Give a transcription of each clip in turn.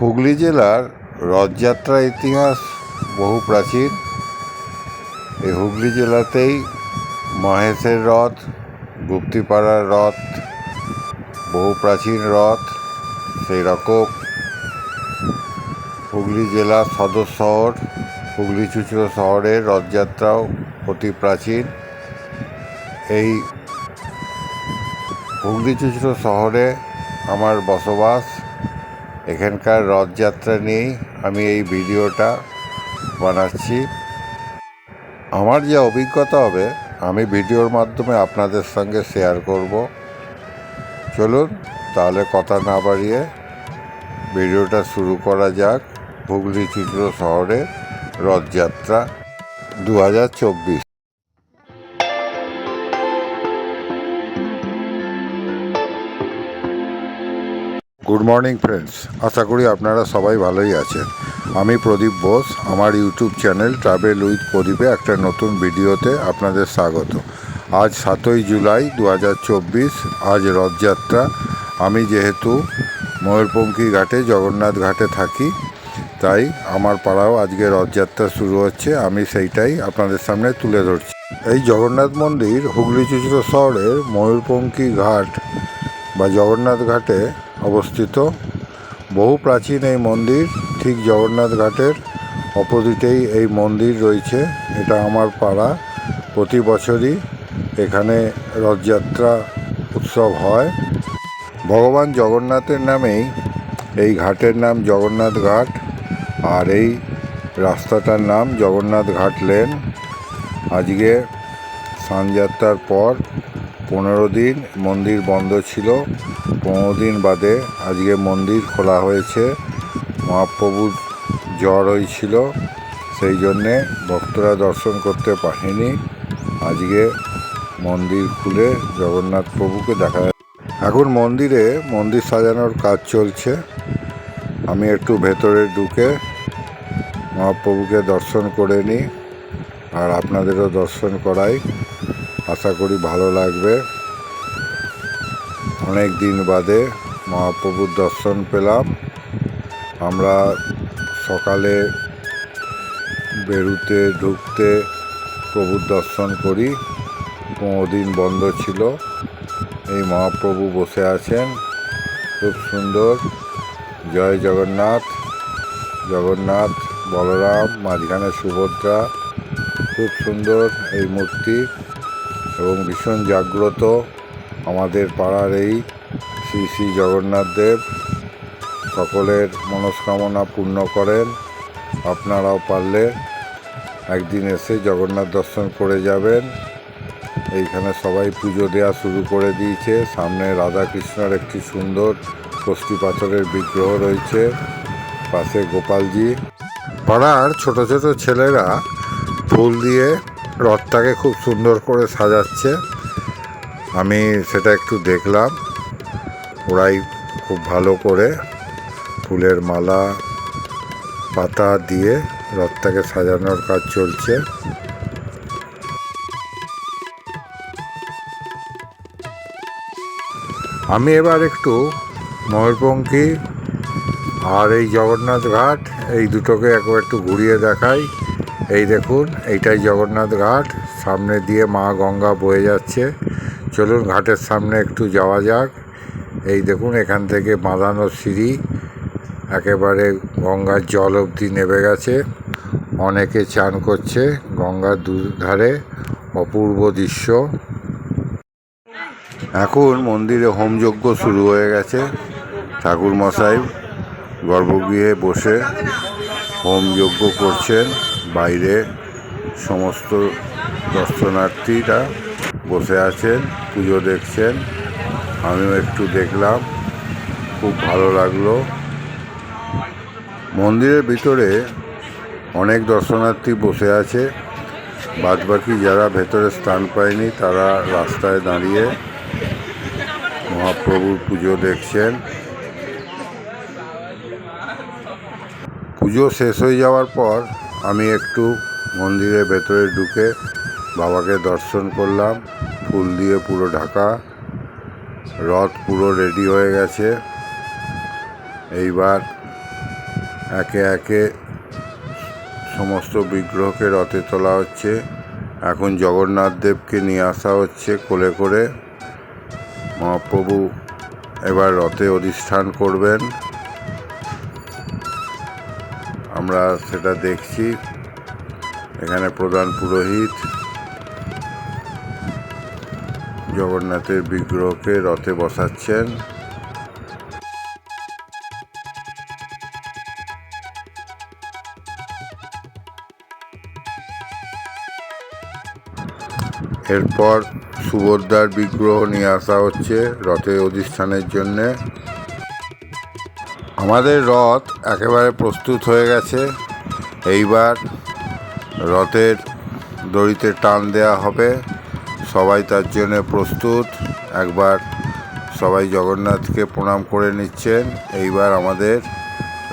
হুগলি জেলার রথযাত্রার ইতিহাস বহু প্রাচীন। এই হুগলি জেলাতেই মহেশের রথ, গুপ্তিপাড়ার রথ, বহু প্রাচীন রথ সেই রকম। হুগলি জেলার সদর শহর, হুগলি চুচড়ো শহরের রথযাত্রাও অতি প্রাচীন। এই হুগলি চুচড়ো শহরে আমার বসবাস। এখানকার রথযাত্রা নিয়েই আমি এই ভিডিওটা বানাচ্ছি। আমার যে অভিজ্ঞতা হবে, আমি ভিডিওর মাধ্যমে আপনাদের সঙ্গে শেয়ার করব। চলুন, তাহলে কথা না বাড়িয়ে ভিডিওটা শুরু করা যাক। হুগলি চুচড়ো শহরে রথযাত্রা দু হাজার চব্বিশ। গুড মর্নিং ফ্রেন্ডস আশা করি আপনারা সবাই ভালোই আছেন। আমি প্রদীপ বোস, আমার ইউটিউব চ্যানেল ট্রাভেল উইথ প্রদীপে একটা নতুন ভিডিওতে আপনাদের স্বাগত। আজ সাতই জুলাই দু হাজার চব্বিশ, আজ রথযাত্রা। আমি যেহেতু ময়ূরপঙ্খী ঘাটে, জগন্নাথ ঘাটে থাকি, তাই আমার পাড়াও আজকে রথযাত্রা শুরু হচ্ছে। আমি সেইটাই আপনাদের সামনে তুলে ধরছি। এই জগন্নাথ মন্দির হুগলি চুচড়ো শহরের ময়ূরপঙ্খী ঘাট বা জগন্নাথ ঘাটে অবস্থিত। বহু প্রাচীন এই মন্দির, ঠিক জগন্নাথ ঘাটের অপোজিটেই এই মন্দির রয়েছে। এটা আমার পাড়া। প্রতি বছরই এখানে রথযাত্রা উৎসব হয়। ভগবান জগন্নাথের নামেই এই ঘাটের নাম জগন্নাথ ঘাট আর এই রাস্তাটার নাম জগন্নাথ ঘাট লেন। আজকে সানযাত্রার পর পনেরো দিন মন্দির বন্ধ ছিল। পনেরো দিন বাদে আজকে মন্দির খোলা হয়েছে। মহাপ্রভুর জ্বর হয়েছিল, সেই জন্যে ভক্তরা দর্শন করতে পারেনি। আজকে মন্দির খুলে জগন্নাথ প্রভুকে দেখা এখন মন্দিরে মন্দির সাজানোর কাজ চলছে। আমি একটু ভেতরে ঢুকে মহাপ্রভুকে দর্শন করে নিই আর আপনাদেরও দর্শন করাই। আশা করি ভালো লাগবে। অনেক দিন বাদে মহাপ্রভুর দর্শন পেলাম। আমরা সকালে বেরুতে, ঢুকতে প্রভুর দর্শন করি। পনেরো দিন বন্ধ ছিল। এই মহাপ্রভু বসে আছেন। খুব সুন্দর। জয় জগন্নাথ। জগন্নাথ, বলরাম, মাঝখানে সুভদ্রা। খুব সুন্দর এই মূর্তি। এবং ভীষণ জাগ্রত আমাদের পাড়ার এই শ্রী শ্রী জগন্নাথ দেব। সকলের মনস্কামনা পূর্ণ করেন। আপনারাও পারলে একদিন এসে জগন্নাথ দর্শন করে যাবেন। এইখানে সবাই পুজো দেওয়া শুরু করে দিয়েছে। সামনে রাধাকৃষ্ণর একটি সুন্দর কষ্টি পাথরের বিগ্রহ রয়েছে। পাশে গোপালজি। পাড়ার ছোট ছোট ছেলেরা ফুল দিয়ে রথটাকে খুব সুন্দর করে সাজাচ্ছে। আমি সেটা একটু দেখলাম। ওরাই খুব ভালো করে ফুলের মালা, পাতা দিয়ে রথটাকে সাজানোর কাজ চলছে। আমি এবার একটু ময়ূরপঙ্খী আর এই জগন্নাথ ঘাট, এই দুটোকে একবার একটু ঘুরিয়ে দেখাই। এই দেখুন, এইটাই জগন্নাথ ঘাট। সামনে দিয়ে মা গঙ্গা বয়ে যাচ্ছে। চলুন, ঘাটের সামনে একটু যাওয়া যাক। এই দেখুন, এখান থেকে বাঁধানো সিঁড়ি। একেবারে গঙ্গার জল অবধি নেমে গেছে। অনেকে চান করছে গঙ্গার দুধারে অপূর্ব দৃশ্য। এখন মন্দিরে হোমযজ্ঞ শুরু হয়ে গেছে। ঠাকুর মশাই গর্ভগৃহে বসে হোমযজ্ঞ করছেন। বাইরে সমস্ত দর্শনার্থীরা বসে আছেন, পুজো দেখছেন। আমিও একটু দেখলাম, খুব ভালো লাগল। মন্দিরের ভিতরে অনেক দর্শনার্থী বসে আছে। বাদবাকি যারা ভেতরে স্থান পায়নি, তারা রাস্তায় দাঁড়িয়ে মহাপ্রভুর পুজো দেখছেন। পুজো শেষ হয়ে যাওয়ার পর আমি একটু মন্দিরের ভেতরে ঢুকে বাবাকে দর্শন করলাম। ফুল দিয়ে পুরো ঢাকা, রথ পুরো রেডি হয়ে গেছে। এইবার একে একে সমস্ত বিগ্রহকে রথে তোলা হচ্ছে। এখন জগন্নাথ দেবকে নিয়ে আসা হচ্ছে কোলে করে। মহাপ্রভু এবার রথে অধিষ্ঠান করবেন। আমরা সেটা দেখছি। এখানে প্রধান পুরোহিত জগন্নাথের বিগ্রহকে রথে বসাচ্ছেন। এরপর সুভদ্রার বিগ্রহ নিয়ে আসা হচ্ছে রথে অধিষ্ঠানের জন্যে। আমাদের রথ একেবারে প্রস্তুত হয়ে গেছে। এইবার রথের দড়িতে টান দেওয়া হবে। সবাই তার জন্য প্রস্তুত। একবার সবাই জগন্নাথকে প্রণাম করে নিচ্ছেন। এইবার আমাদের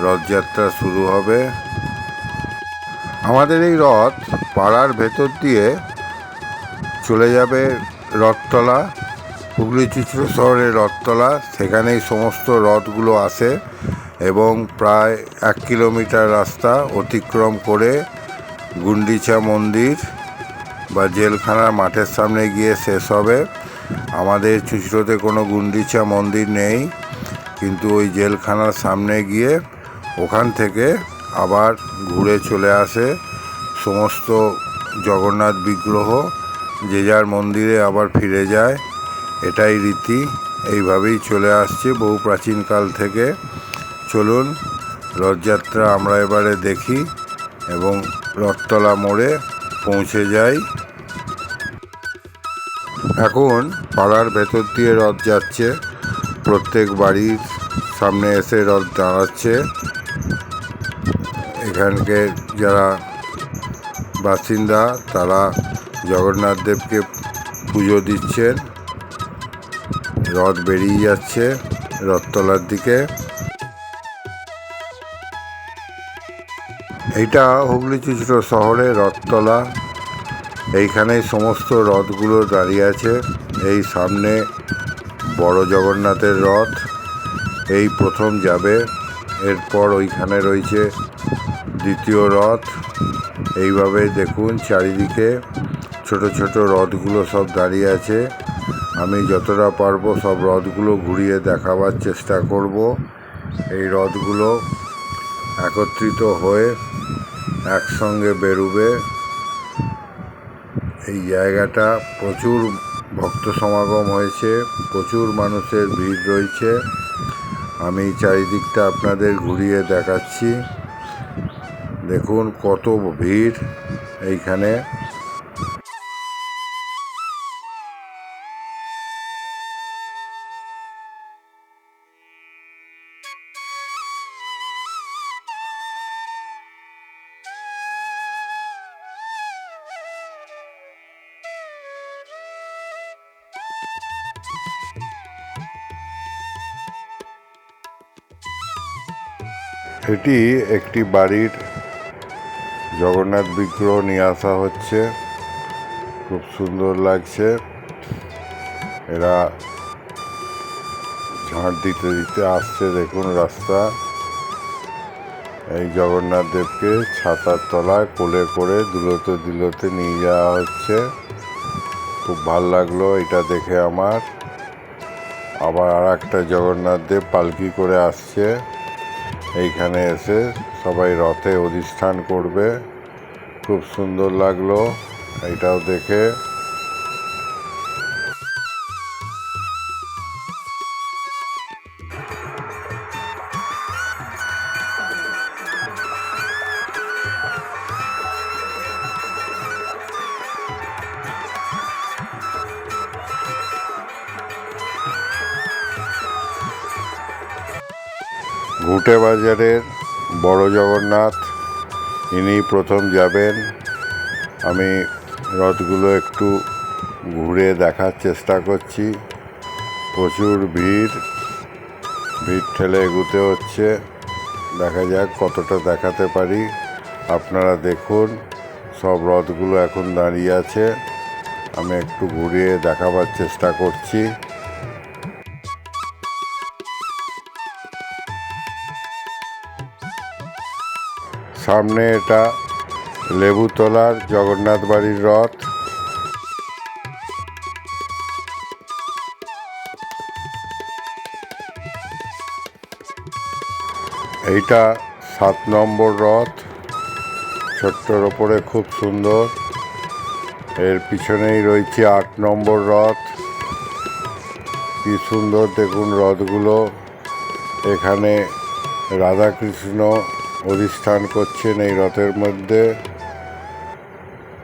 রথযাত্রা শুরু হবে। আমাদের এই রথ পাড়ার ভেতর দিয়ে চলে যাবে রথতলা হুগলি চিত্র শহরের রথতলা। সেখানেই সমস্ত রথগুলো আসে। এবং প্রায় এক কিলোমিটার রাস্তা অতিক্রম করে গুন্ডিচা মন্দির বা জেলখানার মাঠের সামনে গিয়ে শেষ হবে। আমাদের চুচড়োতে কোনো গুন্ডিচা মন্দির নেই, কিন্তু ওই জেলখানার সামনে গিয়ে ওখান থেকে আবার ঘুরে চলে আসে সমস্ত জগন্নাথ বিগ্রহ। যে যার মন্দিরে আবার ফিরে যায়, এটাই রীতি। এইভাবেই চলে আসছে বহু প্রাচীনকাল থেকে। চলুন, রথযাত্রা আমরা এবারে দেখি এবং রথতলা মোড়ে পৌঁছে যাই। এখন পাড়ার ভেতর দিয়ে রথ যাচ্ছে। প্রত্যেক বাড়ির সামনে এসে রথ দাঁড়াচ্ছে। এখানকে যারা বাসিন্দা, তারা জগন্নাথ দেবকে পুজো দিচ্ছেন। রথ বেরিয়ে যাচ্ছে রথতলার দিকে। এইটা হুগলি চুচড়ো শহরে রথতলা। এইখানেই সমস্ত রথগুলো দাঁড়িয়ে আছে। এই সামনে বড় জগন্নাথের রথ। এই প্রথম যাবে, এরপর ওইখানে রয়েছে দ্বিতীয় রথ। এইভাবে দেখুন চারিদিকে ছোট ছোট রথগুলো সব দাঁড়িয়ে আছে। আমি যতটা পারব সব রথগুলো ঘুরিয়ে দেখাবার চেষ্টা করব। এই রথগুলো একত্রিত হয়ে একসঙ্গে বেরুবে। এই জায়গাটা প্রচুর ভক্ত সমাগম হয়েছে, প্রচুর মানুষের ভিড় রয়েছে। আমি চারিদিকটা আপনাদের ঘুরিয়ে দেখাচ্ছি। দেখুন কত ভিড় এইখানে। এটি একটি বাড়ির জগন্নাথ বিগ্রহ নিয়ে আসা হচ্ছে। খুব সুন্দর লাগছে। এরা ঝাঁট দিতে দিতে আসছে, দেখুন রাস্তা। এই জগন্নাথ দেবকে ছাতার তলায় কোলে করে দুলোতে দিলোতে নিয়ে যাওয়া হচ্ছে। খুব ভালো লাগল এটা দেখে আমার। আবার আর একটা জগন্নাথ দেব পালকি করে আসছে। এইখানে এসে সবাই রথে অধিষ্ঠান করবে। খুব সুন্দর লাগল। এটাও দেখে ঘুঁটে বাজারের বড় জগন্নাথ, ইনি প্রথম যাবেন। আমি রথগুলো একটু ঘুরে দেখার চেষ্টা করছি। প্রচুর ভিড় ভিড় ঠেলে এগুতে হচ্ছে। দেখা যাক কতটা দেখাতে পারি। আপনারা দেখুন, সব রথগুলো এখন দাঁড়িয়ে আছে। আমি একটু ঘুরিয়ে দেখাবার চেষ্টা করছি। সামনে এটা লেবুতলার জগন্নাথ বাড়ির রথ। এইটা সাত নম্বর রথ, ছোট্টর ওপরে খুব সুন্দর। এর পিছনেই রয়েছে আট নম্বর রথ। কি সুন্দর দেখুন রথগুলো। এখানে রাধাকৃষ্ণ অধিষ্ঠান করছেন এই রথের মধ্যে।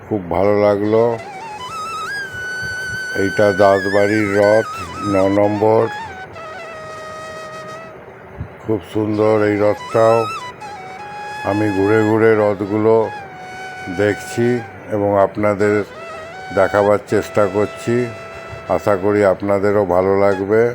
খুব ভালো লাগল। এইটা দাসবাড়ির রথ, ন নম্বর। খুব সুন্দর এই রথটাও। আমি ঘুরে ঘুরে রথগুলো দেখছি এবং আপনাদের দেখাবার চেষ্টা করছি। আশা করি আপনাদেরও ভালো লাগবে।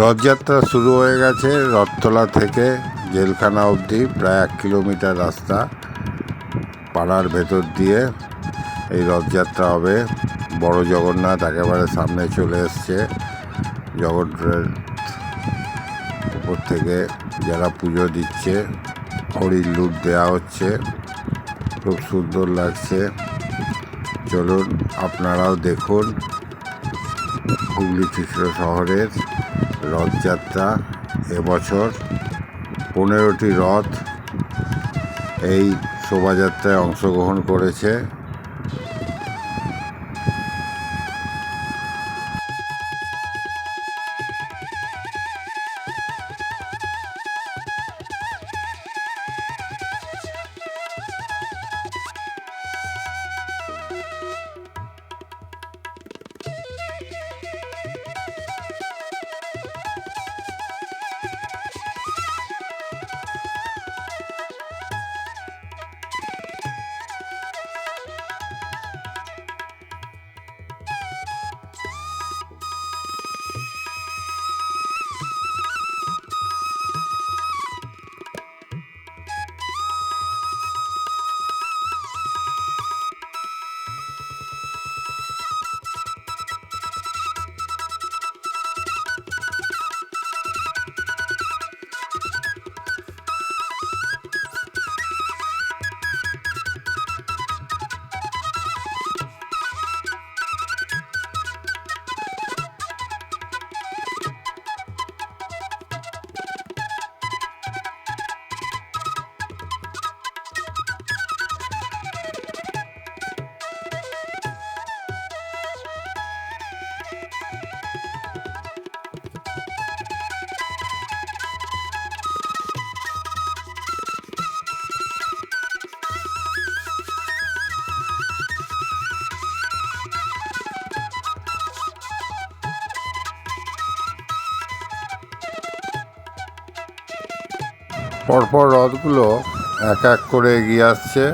রথযাত্রা শুরু হয়ে গেছে রথতলা থেকে জেলখানা অবধি, প্রায় এক কিলোমিটার রাস্তা পাড়ার ভেতর দিয়ে এই রথযাত্রা হবে। বড় জগন্নাথ একেবারে সামনে চলে এসছে। জগন্নাথের উপর থেকে যারা পুজো দিচ্ছে, হরির লুট দেওয়া হচ্ছে, খুব সুন্দর লাগছে। চলুন, আপনারাও দেখুন হুগলি চিত্র শহরের রথযাত্রা এবছর পনেরোটি রথ এই শোভাযাত্রায় অংশগ্রহণ করেছে। পরপর রথগুলো এক এক করে এগিয়ে আসছে।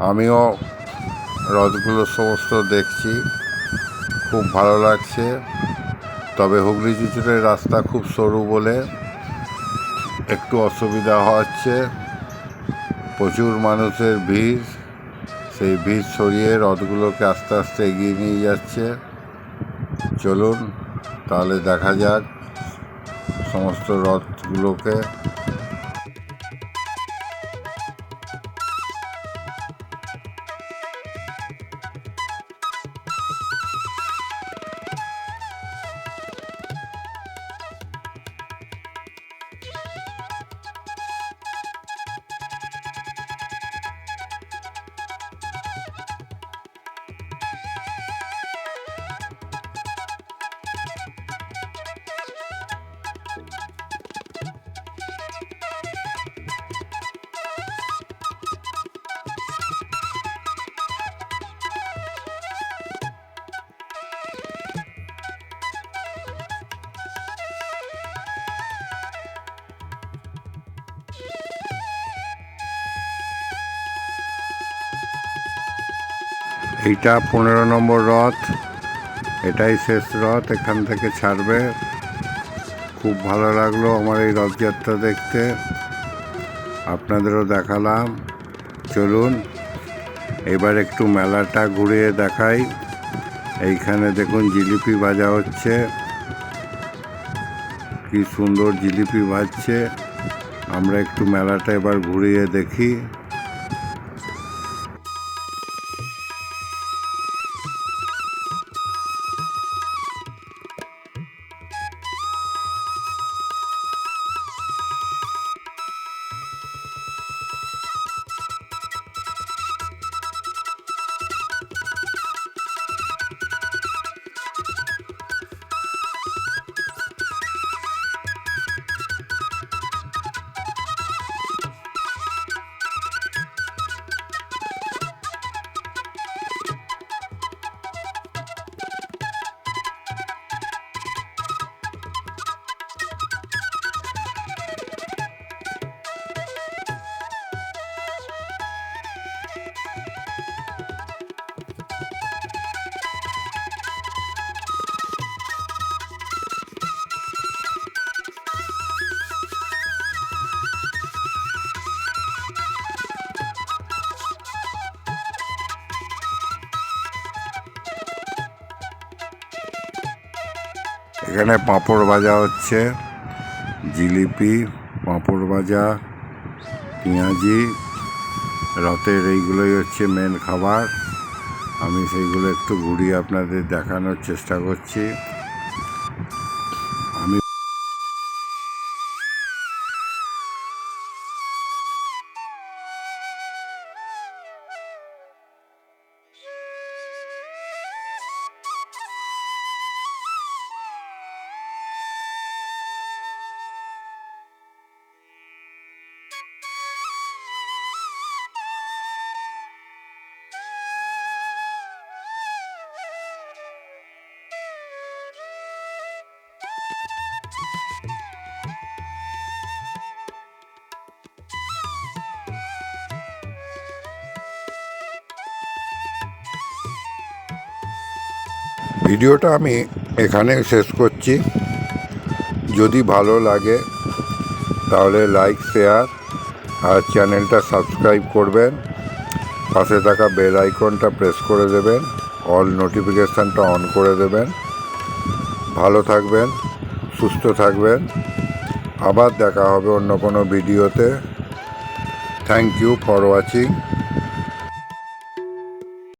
আমিও রথগুলো সমস্ত দেখছি। খুব ভালো লাগছে। তবে হুগলি চুচুড়ের রাস্তা খুব সরু বলে একটু অসুবিধা হচ্ছে। প্রচুর মানুষের ভিড়। সেই ভিড় সরিয়ে রথগুলোকে আস্তে আস্তে এগিয়ে নিয়ে যাচ্ছে। চলুন, তাহলে দেখা যাক সমস্ত রথগুলোকে এইটা পনেরো নম্বর রথ। এটাই শেষ রথ, এখান থেকে ছাড়বে। খুব ভালো লাগল আমার এই রথযাত্রা দেখতে। আপনাদেরও দেখালাম। চলুন, এবার একটু মেলাটা ঘুরিয়ে দেখাই। এইখানে দেখুন জিলিপি ভাজা হচ্ছে। কি সুন্দর জিলিপি ভাজছে। আমরা একটু মেলাটা এবার ঘুরিয়ে দেখি। এখানে পাঁপড় ভাজা হচ্ছে, জিলিপি, পাঁপড় ভাজা, পেঁয়াজি, রথের এইগুলোই হচ্ছে মেন খাবার। আমি সেইগুলো একটু ঘুরিয়ে আপনাদের দেখানোর চেষ্টা করছি। ভিডিওটা আমি এখানে শেষ করছি। যদি ভালো লাগে, তাহলে লাইক শেয়ার আর চ্যানেলটা সাবস্ক্রাইব করবেন। পাশে থাকা বেল আইকনটা প্রেস করে দেবেন অল নোটিফিকেশানটা অন করে দেবেন। ভালো থাকবেন, সুস্থ থাকবেন। আবার দেখা হবে অন্য কোনো ভিডিওতে। Thank you for watching